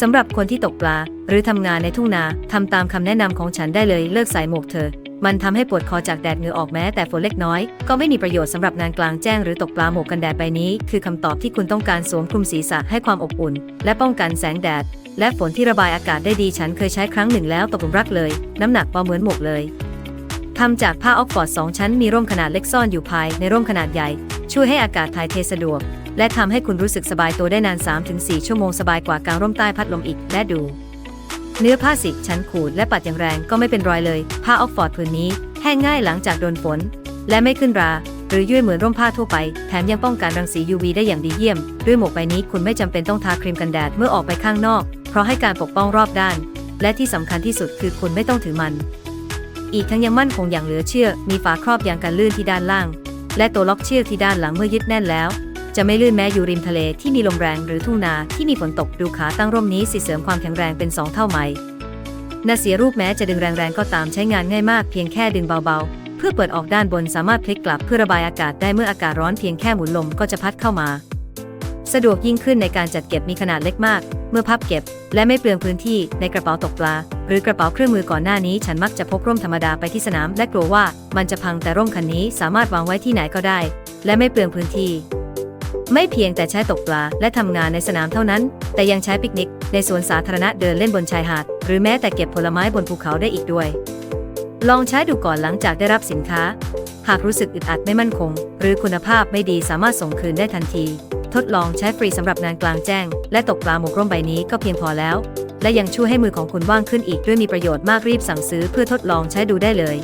สำหรับคนที่ตกปลา หรือทำงานในทุ่งนาทำตามคำแนะนำของฉันได้เลยเลิกใส่หมวกเธอ มันทำให้ปวดคอจากแดดเหงื่อออกแม้แต่ฝนเล็กน้อย ก็ไม่มีประโยชน์สำหรับงานกลางแจ้งหรือตกปลาหมวกกันแดดใบนี้ คือคำตอบที่คุณต้องการสวมคลุมศีรษะให้ความอบอุ่น และป้องกันแสงแดด และฝนที่ระบายอากาศได้ดีฉันเคยใช้ครั้งหนึ่งแล้วตกหลุมรักเลย น้ำหนักเบาเหมือนหมวกเลยทำจากผ้าออกฟอร์ดสองชั้นมีร่มขนาดเล็กซ่อนอยู่ภายในร่มขนาดใหญ่ ช่วยให้อากาศถ่ายเทสะดวก และทำให้คุณรู้สึกสบายตัวได้นาน 3-4 ชั่วโมงสบายกว่าการร่มใต้พัดลมอีก และดู เนื้อผ้าสิชั้นขูดและปัดอย่างแรงก็ไม่เป็นรอยเลย ผ้าออกฟอร์ดผืนนี้ แห้งง่ายหลังจากโดนฝน และไม่ขึ้นรา หรือยุ่ยเหมือนร่มผ้าทั่วไป แถมยังป้องกันรังสี UV ได้อย่างดีเยี่ยม ด้วยหมวกใบนี้คุณไม่จำเป็นต้องทาครีมกันแดดเมื่อออกไปข้างนอก เพราะให้การปกป้องรอบด้าน และที่สำคัญที่สุดคือคุณไม่ต้องถือมัน อีกทั้งยังมั่นคงอย่างเหลือเชื่อ มีฝาครอบยางกันลื่นที่ด้านล่าง และตัวล็อกเชือกที่ด้านหลังเมื่อยึดแน่นแล้ว จะไม่ลื่นแม้อยู่ริมทะเลที่มีลมแรงหรือทุ่งนาที่มีฝนตกดูขาตั้งร่มนี้สิเสริมความแข็งแรงเป็นสองเท่าไหมนาเสียรูปแม้จะดึงแรงๆก็ตามใช้งานง่ายมากเพียงแค่ดึงเบาๆ เพื่อเปิดออกด้านบนสามารถพลิกกลับเพื่อระบายอากาศได้เมื่ออากาศร้อนเพียงแค่หมุนลมก็จะพัดเข้ามา สะดวกยิ่งขึ้นในการจัดเก็บมีขนาดเล็กมาก เมื่อพับเก็บ และไม่เปลืองพื้นที่ในกระเป๋าตกปลา หรือกระเป๋าเครื่องมือก่อนหน้านี้ ฉันมักจะพกร่มธรรมดาไปที่สนาม และกลัวว่ามันจะพังแต่ร่มคันนี้สามารถวางไว้ที่ไหนก็ได้ และไม่เปลืองพื้นที่ ไม่เพียงแต่ใช้ตกปลาและทำงานในสนามเท่านั้น แต่ยังใช้ปิกนิก ในสวนสาธารณะเดินเล่นบนชายหาด หรือแม้แต่เก็บผลไม้บนภูเขาได้อีกด้วย ลองใช้ดูก่อนหลังจากได้รับสินค้า หากรู้สึกอึดอัดไม่มั่นคง หรือคุณภาพไม่ดีสามารถส่งคืนได้ทันที ทดลองใช้ฟรีสำหรับงานกลางแจ้ง และตกปลาหมกร่มใบนี้ก็เพียงพอแล้ว และยังช่วยให้มือของคุณว่างขึ้นอีกด้วยมีประโยชน์มากรีบสั่งซื้อเพื่อทดลองใช้ดูได้เลย